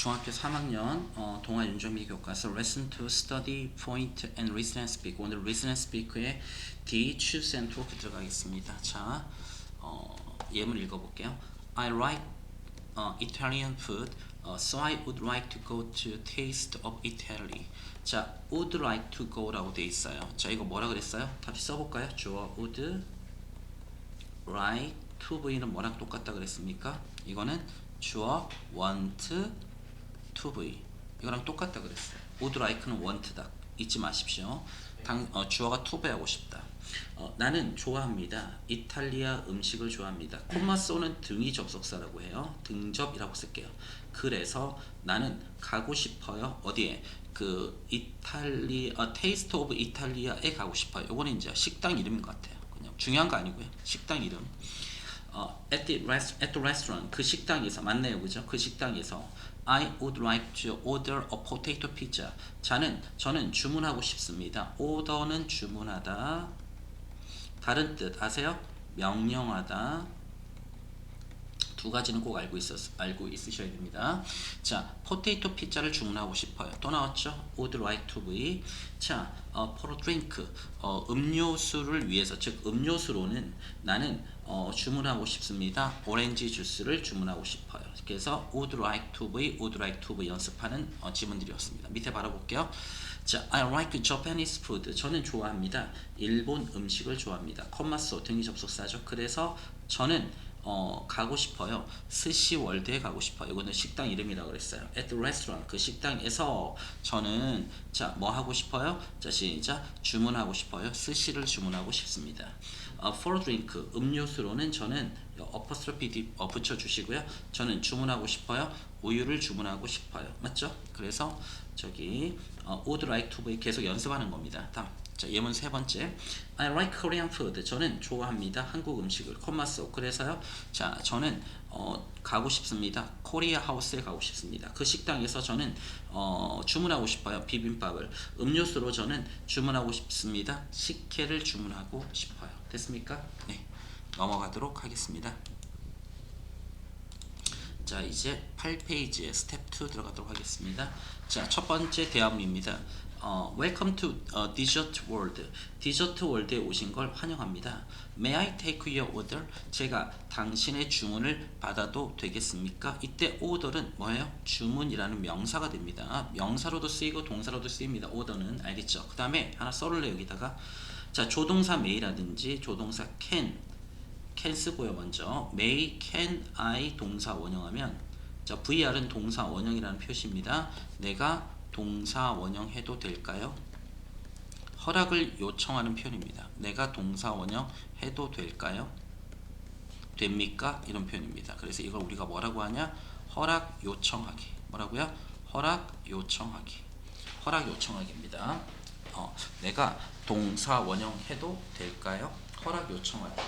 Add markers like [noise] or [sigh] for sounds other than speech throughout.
중학교 3학년 어, 동아 윤정미 교과서 Lesson to Study Point and Listen and Speak 오늘 Listen and Speak의 D, Choose and Talk 들어가겠습니다. 자, 어, 예문 읽어볼게요. I like uh, Italian food, uh, so I would like to go to Taste of Italy. 자, would like to go라고 돼 있어요. 자, 이거 뭐라 그랬어요? 다시 써볼까요? 주어 would like to V는 뭐랑 똑같다 그랬습니까? 이거는 주어 want to V 이거랑 똑같다 그랬어요. would like는 want다. 잊지 마십시오. 당, 어, 주어가 to V하고 싶다. 어, 나는 좋아합니다. 이탈리아 음식을 좋아합니다. 콤마 쏘는 등이 접속사라고 해요. 등접이라고 쓸게요. 그래서 나는 가고 싶어요. 어디에? 그 이탈리 어, 테이스트 오브 이탈리아에 가고 싶어요. 요거는 이제 식당 이름인 것 같아요. 그냥 중요한 거 아니고요. 식당 이름. 어, at the rest at the restaurant 그 식당에서 맞네요, 그죠? 그 식당에서 I would like to order a potato pizza. 자는 저는 주문하고 싶습니다. order는 주문하다. 다른 뜻 아세요? 명령하다. 두 가지는 꼭 알고 있었 알고 있으셔야 됩니다. 자, 포테이토 피자를 주문하고 싶어요. 또 나왔죠? Would like to be. 자, 어, for drink. 어, 음료수를 위해서 즉 음료수로는 나는 어, 주문하고 싶습니다. 오렌지 주스를 주문하고 싶어요. 그래서 would like to be, would like to be 연습하는 어, 지문들이었습니다. 밑에 바라볼게요. 자, I like Japanese food. 저는 좋아합니다. 일본 음식을 좋아합니다. 컴마소 등이 접속사죠. 그래서 저는 어, 가고 싶어요. 스시 월드에 가고 싶어요. 이거는 식당 이름이라고 그랬어요. At the restaurant. 그 식당에서 저는 자, 뭐 하고 싶어요? 자, 시작. 주문하고 싶어요. 스시를 주문하고 싶습니다. 어, for drink. 음료수로는 저는 어퍼스트로피 어, 붙여 주시고요. 저는 주문하고 싶어요. 우유를 주문하고 싶어요. 맞죠? 그래서 저기 어, would like to 계속 연습하는 겁니다. 다음. 자, 예문 세 번째. I like Korean food. 저는 좋아합니다. 한국 음식을. 콤마 써. 그래서요. 자, 저는 어, 가고 싶습니다. 코리아 하우스에 가고 싶습니다. 그 식당에서 저는 어, 주문하고 싶어요. 비빔밥을. 음료수로 저는 주문하고 싶습니다. 식혜를 주문하고 싶어요. 됐습니까? 네. 넘어가도록 하겠습니다. 자, 이제 8페이지에 스텝 2 들어가도록 하겠습니다. 자, 첫 번째 대화문입니다. 어, Welcome to uh, Dessert World. 디저트 월드에 오신 걸 환영합니다. May I take your order? 제가 당신의 주문을 받아도 되겠습니까? 이때 order는 뭐예요? 주문이라는 명사가 됩니다. 명사로도 쓰이고 동사로도 쓰입니다. order는 알겠죠? 그 다음에 하나 써볼래 여기다가 자 조동사 may라든지 조동사 can can 쓰고요 먼저 may, can, I 동사 원형하면 자 VR은 동사 원형이라는 표시입니다. 내가 동사 원형 해도 될까요? 허락을 요청하는 표현입니다. 내가 동사 원형 해도 될까요? 됩니까? 이런 표현입니다. 그래서 이걸 우리가 뭐라고 하냐? 허락 요청하기. 뭐라고요? 허락 요청하기. 허락 요청하기입니다. 어, 내가 동사 원형 해도 될까요? 허락 요청하기.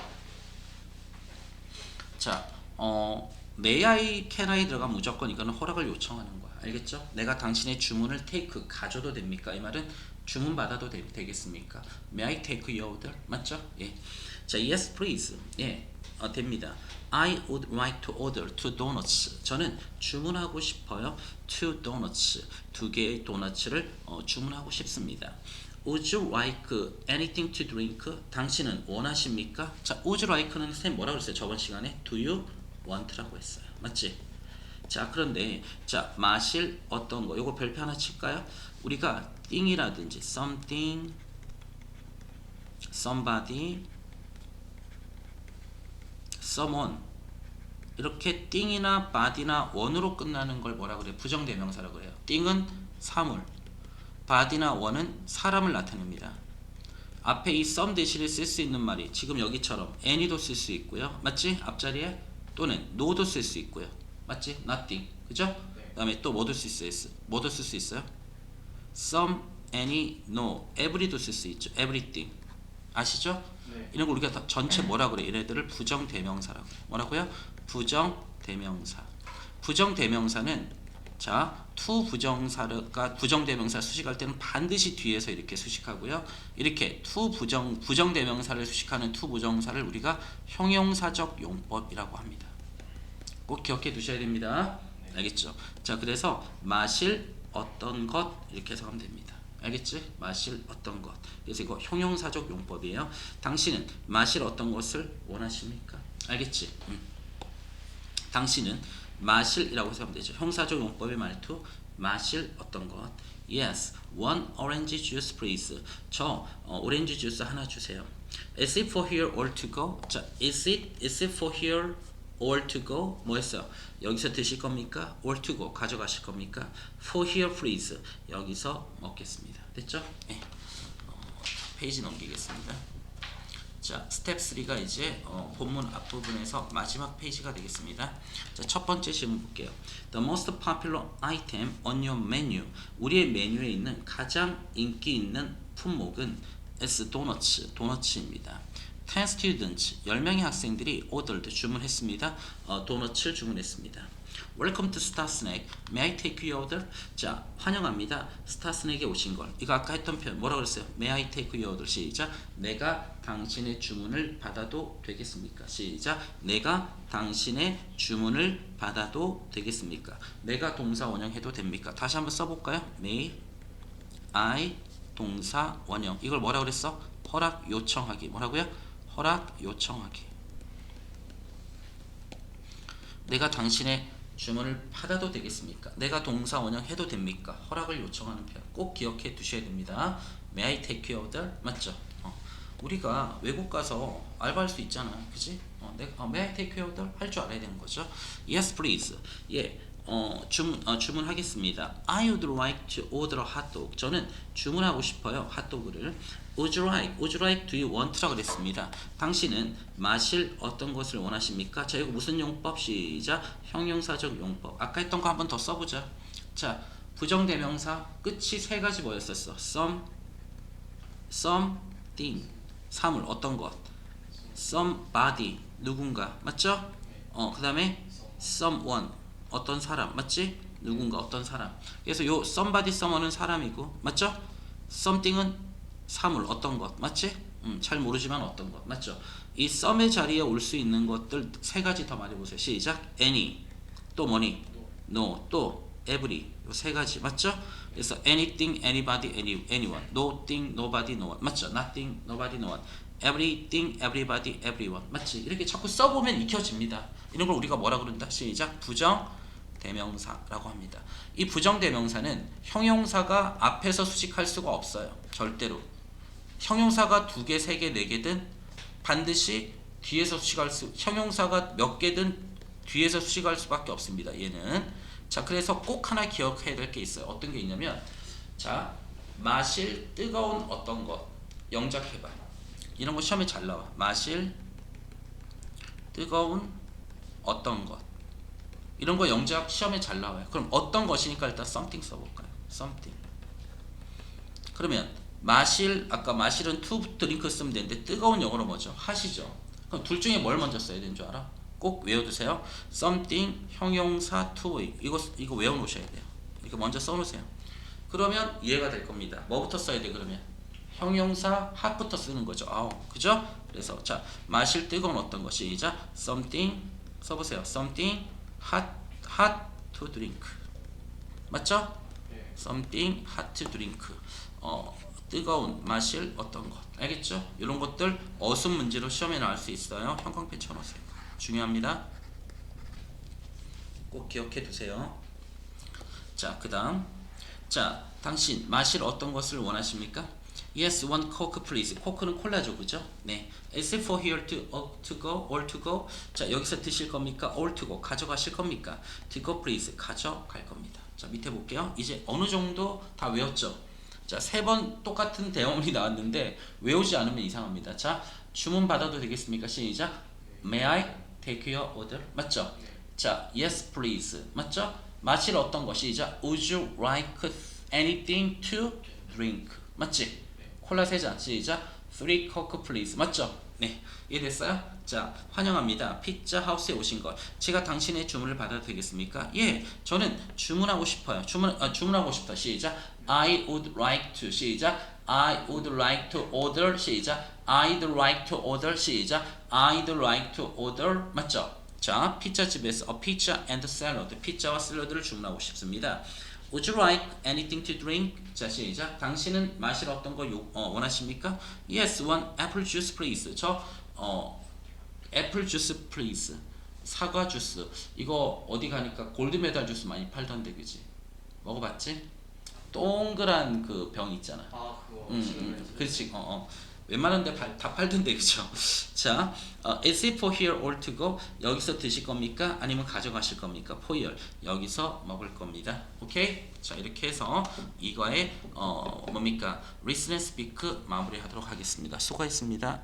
자, 어, may I, can I 들어가면 무조건 이거는 허락을 요청하는 거야. 알겠죠? 내가 당신의 주문을 take 가져도 됩니까? 이 말은 주문 받아도 되, 겠습니까 May I take your order? 맞죠? 예. 자, yes please. 예. 어, 됩니다. I would like to order two donuts. 저는 주문하고 싶어요. two donuts. 두 개의 도너츠를 어, 주문하고 싶습니다. Would you like anything to drink? 당신은 원하십니까? 자, would you like는 선생님 뭐라고 그랬어요? 저번 시간에 do you want라고 했어요. 맞지? 자, 그런데 자, 마실 어떤 거 요거 별표 하나 칠까요? 우리가 thing이라든지 something somebody someone 이렇게 thing이나 body나 원으로 끝나는 걸 뭐라 그래요? 부정대명사라고 그래요. thing은 사물, body나 원은 사람을 나타냅니다. 앞에 이 some 대신에 쓸 수 있는 말이 지금 여기처럼 any도 쓸 수 있고요. 맞지? 앞자리에 또는 no도 쓸 수 있고요. 맞지? nothing. 그죠? 그 다음에 또 뭐도 쓸수 있어요? 뭐도 쓸 수 있어요? some, any, no, every도 쓸 수 있죠. everything. 아시죠? 네. 이런 거 우리가 다 전체 뭐라 그래? 얘네들을 부정 대명사라고 그래. 뭐라고요? 부정 대명사. 부정 대명사는 자, 투 부정사가 부정 대명사 수식할 때는 반드시 뒤에서 이렇게 수식하고요. 이렇게 투 부정 부정 대명사를 수식하는 투 부정사를 우리가 형용사적 용법이라고 합니다. 꼭 기억해 두셔야 됩니다. 알겠죠? 자, 그래서 마실 어떤 것 이렇게 해석하면 됩니다. 알겠지? 마실 어떤 것. 그래서 이거 형용사적 용법이에요. 당신은 마실 어떤 것을 원하십니까? 알겠지? 음. 당신은 마실이라고 해석하면 되죠. 형사적 용법의 말투 마실 어떤 것. Yes, one orange juice please. 저 어, 오렌지 주스 하나 주세요. Is it for here or to go? 자, is it is it for here or to go? 뭐 했어요? 여기서 드실 겁니까? or to go 가져가실 겁니까? For here please. 여기서 먹겠습니다. 됐죠? 네. 어, 페이지 넘기겠습니다. 자, 스텝 3가 이제 어, 본문 앞부분에서 마지막 페이지가 되겠습니다. 자, 첫 번째 질문 볼게요. The most popular item on your menu. 우리의 메뉴에 있는 가장 인기 있는 품목은 is donuts, 도너츠입니다. 10 students, 10명의 학생들이 ordered, 주문했습니다. 어, 도너츠를 주문했습니다. Welcome to Star Snack. May I take your order? 자, 환영합니다. 스타 스낵에 오신 걸. 이거 아까 했던 표현 뭐라고 그랬어요? May I take your order? 시작. 내가 당신의 주문을 받아도 되겠습니까? 시작. 내가 당신의 주문을 받아도 되겠습니까? 내가 동사 원형해도 됩니까? 다시 한번 써볼까요? May I 동사 원형. 이걸 뭐라고 그랬어? 허락 요청하기. 뭐라고요? 허락 요청하기. 내가 당신의 주문을 받아도 되겠습니까? 내가 동사 원형 해도 됩니까? 허락을 요청하는 표현 꼭 기억해 두셔야 됩니다. May I take your order? 맞죠? 어. 우리가 외국 가서 알바할 수 있잖아, 그지? 어, 내가 어, May I take your order? 할 줄 알아야 되는 거죠. Yes, please. 예, 어, 주문 어, 주문하겠습니다. I would like to order hot dog. 저는 주문하고 싶어요, 핫도그를. Would you like? Would you like? Do you want?라고 그랬습니다. 당신은 마실 어떤 것을 원하십니까? 자, 이거 무슨 용법? 시작. 형용사적 용법. 아까 했던 거 한번 더 써보자. 자, 부정대명사 끝이 세 가지 뭐였었어? some, something. 사물 어떤 것? somebody 누군가 맞죠? 어, 그 다음에 someone 어떤 사람 맞지? 누군가 어떤 사람. 그래서 요 somebody, someone은 사람이고 맞죠? something은 사물 어떤 것 맞지? 음, 잘 모르지만 어떤 것 맞죠? 이 썸의 자리에 올 수 있는 것들 세 가지 더 말해보세요. 시작. any 또 뭐니? no 또 every 요세 가지 맞죠? 그래서 anything, anybody, any, anyone, no thing, nobody, no one 맞죠? nothing, nobody, no one, everything, everybody, everyone 맞지? 이렇게 자꾸 써보면 익혀집니다. 이런 걸 우리가 뭐라 그런다? 시작. 부정 대명사라고 합니다. 이 부정 대명사는 형용사가 앞에서 수식할 수가 없어요. 절대로. 형용사가 두 개, 세 개, 네 개든 반드시 뒤에서 수식할 수 형용사가 몇 개든 뒤에서 수식할 수밖에 없습니다. 얘는 자 그래서 꼭 하나 기억해야 될 게 있어요. 어떤 게 있냐면 자 마실 뜨거운 어떤 것 영작해봐. 이런 거 시험에 잘 나와. 마실 뜨거운 어떤 것 이런 거 영작 시험에 잘 나와요. 그럼 어떤 것이니까 일단 something 써볼까요? something. 그러면 마실 아까 마실은 to 드링크 쓰면 되는데 뜨거운 영어로 뭐죠? 하시죠. 그럼 둘 중에 뭘 먼저 써야 되는 줄 알아? 꼭 외워두세요. something 형용사 to 이거 이거 외워놓으셔야 돼요. 이거 먼저 써놓으세요. 그러면 이해가 될 겁니다. 뭐부터 써야 돼 그러면? 형용사 hot부터 쓰는 거죠. 아우 그죠? 그래서 자 마실 뜨거운 어떤 것이 자 something 써보세요. something hot hot to drink 맞죠? something hot to drink 어 뜨거운 마실 어떤 것 알겠죠? 이런 것들 어순 문제로 시험에 나올 수 있어요. 형광펜 쳐놓으세요. 중요합니다. 꼭 기억해 두세요. 자, 그 다음 자, 당신 마실 어떤 것을 원하십니까? Yes, one coke please. 코크는 콜라죠, 그죠? 네. Is it for here to uh, to go or to go? 자, 여기서 드실 겁니까? or to go 가져가실 겁니까? To go please. 가져갈 겁니다. 자, 밑에 볼게요. 이제 어느 정도 다 외웠죠? 자, 세 번 똑같은 대화문이 나왔는데 외우지 않으면 이상합니다. 자, 주문 받아도 되겠습니까? 시작. May I take your order? 맞죠? 자, yes please. 맞죠? 마실 어떤 것이 시작. Would you like anything to drink? 맞지? 콜라 세 잔. 시작. Three coke please. 맞죠? 네. 이해됐어요? 자, 환영합니다. 피자 하우스에 오신 것. 제가 당신의 주문을 받아도 되겠습니까? 예, 저는 주문하고 싶어요. 주문, 아, 주문하고 싶다. 시작. I would like to. 시작. I would like to order. 시작. I'd like to order. 시작. I'd like to order. 맞죠? 자, 피자집에서 a pizza and salad. 피자와 샐러드를 주문하고 싶습니다. Would you like anything to drink? 자, 시작. 당신은 마실 어떤 거 요, 어, 원하십니까? Yes, one apple juice, please. 저 어, 애플 주스 플리즈 사과 주스 이거 어디 가니까 골드메달 주스 많이 팔던데 그지 먹어봤지 동그란 그 병 있잖아 아 그거 음, 음, 그렇지 어, 어. 웬만한 데다 팔던데 그죠? [laughs] 자 어, is it for here or to go? 여기서 드실 겁니까? 아니면 가져가실 겁니까? for here. 여기서 먹을 겁니다. 오케이? 자 이렇게 해서 이거의 어 뭡니까? and speak 마무리하도록 하겠습니다. 수고했습니다